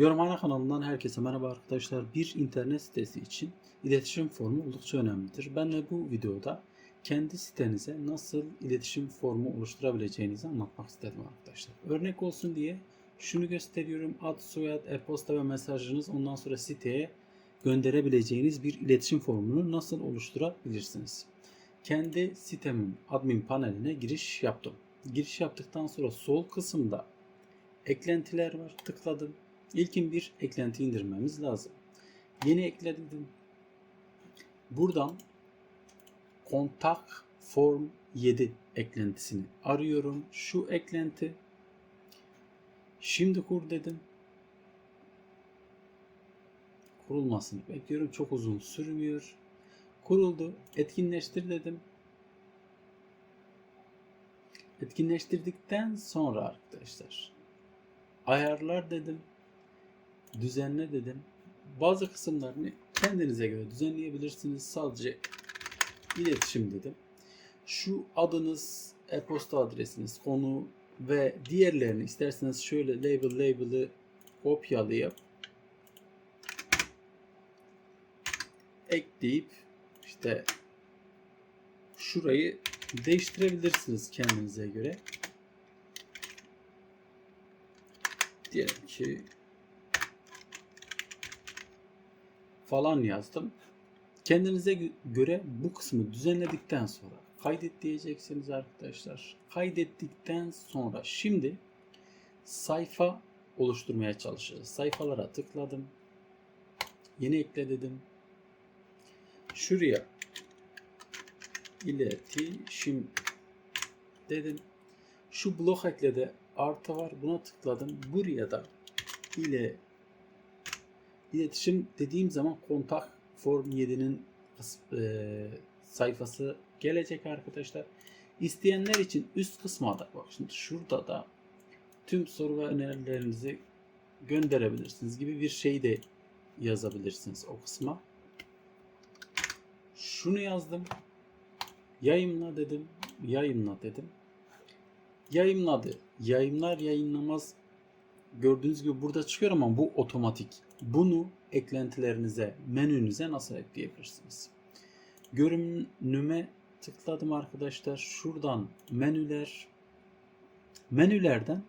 Yorumhane kanalından herkese merhaba arkadaşlar. Bir internet sitesi için iletişim formu oldukça önemlidir. Ben de bu videoda kendi sitenize nasıl iletişim formu oluşturabileceğinizi anlatmak istedim arkadaşlar. Örnek olsun diye şunu gösteriyorum. Ad, soyad, e-posta ve mesajınız ondan sonra siteye gönderebileceğiniz bir iletişim formunu nasıl oluşturabilirsiniz? Kendi sitemin admin paneline giriş yaptım. Giriş yaptıktan sonra sol kısımda eklentiler var. Tıkladım. İlkin bir eklenti indirmemiz lazım. Yeni ekle dedim. Buradan kontak form 7 eklentisini arıyorum. Şu eklenti. Şimdi kur dedim. Kurulmasını bekliyorum. Çok uzun sürmüyor. Kuruldu. Etkinleştir dedim. Etkinleştirdikten sonra arkadaşlar ayarlar dedim. Düzenle dedim. Bazı kısımlarını kendinize göre düzenleyebilirsiniz. Sadece iletişim dedim. Şu adınız, e-posta adresiniz, konu ve diğerlerini isterseniz şöyle label label'ı kopyalayıp ekleyip işte şurayı değiştirebilirsiniz kendinize göre. Diyelim ki falan yazdım. Kendinize gö- göre bu kısmı düzenledikten sonra kaydet diyeceksiniz arkadaşlar. Kaydettikten sonra şimdi sayfa oluşturmaya çalışacağız. Sayfalara tıkladım. Yeni ekle dedim. Şuraya iletişim dedim. Şu blok eklede artı var. Buna tıkladım. Buraya da ile iletişim dediğim zaman kontak form 7'nin kıs- e, sayfası gelecek arkadaşlar. İsteyenler için üst kısma da bak şimdi şurada da tüm soru ve önerilerinizi gönderebilirsiniz gibi bir şey de yazabilirsiniz o kısma. Şunu yazdım. Yayınla dedim. Yayınla dedim. Yayınladı. Yayınlar yayınlamaz gördüğünüz gibi burada çıkıyor ama bu otomatik. Bunu eklentilerinize, menünüze nasıl ekleyebilirsiniz? Görünüme tıkladım arkadaşlar. Şuradan menüler menülerden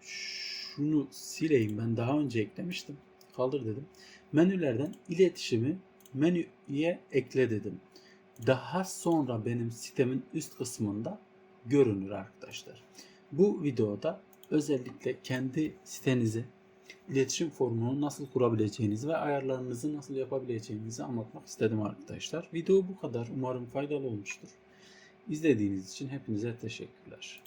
şunu sileyim ben daha önce eklemiştim. Kaldır dedim. Menülerden iletişimi menüye ekle dedim. Daha sonra benim sitemin üst kısmında görünür arkadaşlar. Bu videoda özellikle kendi sitenize iletişim formunu nasıl kurabileceğinizi ve ayarlarınızı nasıl yapabileceğinizi anlatmak istedim arkadaşlar. Video bu kadar. Umarım faydalı olmuştur. İzlediğiniz için hepinize teşekkürler.